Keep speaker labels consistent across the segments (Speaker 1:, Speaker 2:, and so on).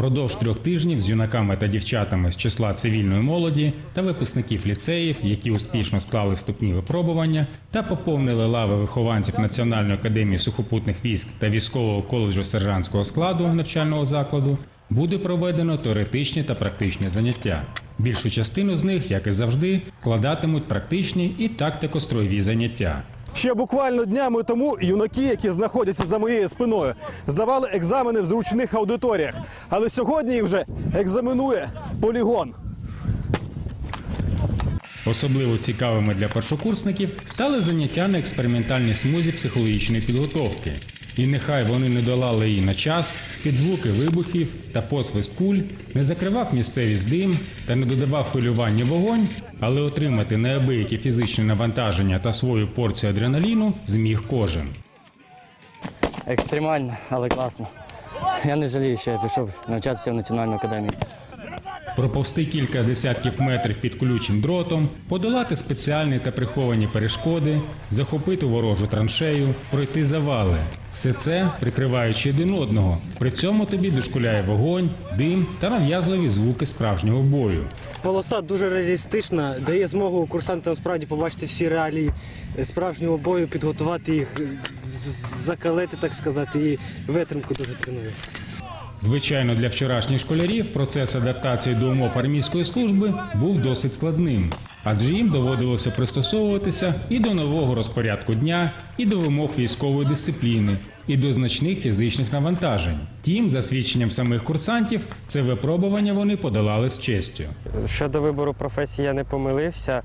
Speaker 1: Продовж трьох тижнів з юнаками та дівчатами з числа цивільної молоді та випускників ліцеїв, які успішно склали вступні випробування та поповнили лави вихованців Національної академії сухопутних військ та військового коледжу сержантського складу навчального закладу, буде проведено теоретичні та практичні заняття. Більшу частину з них, як і завжди, складатимуть практичні і тактико-строєві заняття.
Speaker 2: Ще буквально днями тому юнаки, які знаходяться за моєю спиною, здавали екзамени в зручних аудиторіях. Але сьогодні їх вже екзаменує полігон.
Speaker 1: Особливо цікавими для першокурсників стали заняття на експериментальній смузі психологічної підготовки. І нехай вони не долали її на час, під звуки вибухів та посвист куль, не закривав місцевість дим та не додавав хвилювання вогонь, але отримати неабиякі фізичне навантаження та свою порцію адреналіну зміг кожен.
Speaker 3: Екстремально, але класно. Я не жалію, що я пішов навчатися в Національну академію.
Speaker 1: Проповсти кілька десятків метрів під колючим дротом, подолати спеціальні та приховані перешкоди, захопити ворожу траншею, пройти завали. Все це прикриваючи один одного. При цьому тобі дошкуляє вогонь, дим та нав'язливі звуки справжнього бою.
Speaker 4: Полоса дуже реалістична, дає змогу курсантам справді побачити всі реалії справжнього бою, підготувати їх, закалити, так сказати, і витримку дуже тренує.
Speaker 1: Звичайно, для вчорашніх школярів процес адаптації до умов армійської служби був досить складним, адже їм доводилося пристосовуватися і до нового розпорядку дня, і до вимог військової дисципліни, і до значних фізичних навантажень. Тім, за свідченням самих курсантів, це випробування вони подолали з честю.
Speaker 5: Щодо вибору професії я не помилився,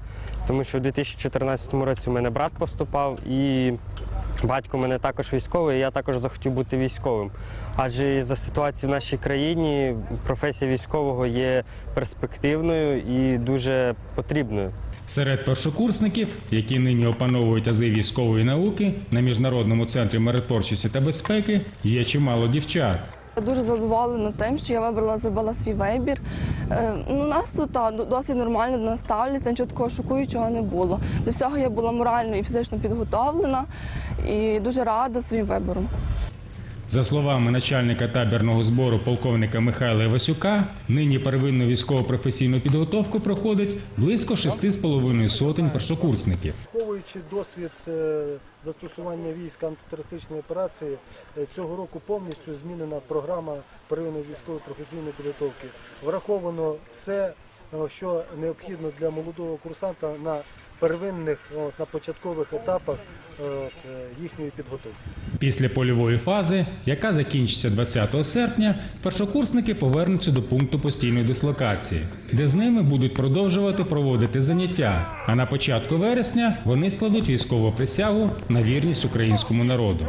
Speaker 5: тому що у 2014 році у мене брат поступав і батько мене також військовий, і я також захотів бути військовим. Адже за ситуацію в нашій країні професія військового є перспективною і дуже потрібною.
Speaker 1: Серед першокурсників, які нині опановують ази військової науки на міжнародному центрі миротворчості та безпеки, є чимало дівчат.
Speaker 6: Я дуже задоволена тим, що я вибрала, зробила свій вибір. Е, ну, нас тут та, досить нормально до нас ставляться, нічого такого шокуючого не було. До всього я була морально і фізично підготовлена і дуже рада своїм вибором.
Speaker 1: За словами начальника табірного збору полковника Михайла Івасюка, нині первинну військово-професійну підготовку проходить близько 6,5 сотень першокурсників.
Speaker 7: Враховуючи досвід е, застосування військ антитерористичної операції, е, цього року повністю змінена програма первинної військової професійної підготовки. Враховано все, е, що необхідно для молодого курсанта на первинних, от, на початкових етапах е, от, е, їхньої підготовки.
Speaker 1: Після польової фази, яка закінчиться 20 серпня, першокурсники повернуться до пункту постійної дислокації, де з ними будуть продовжувати проводити заняття. А на початку вересня вони складуть військову присягу на вірність українському народу.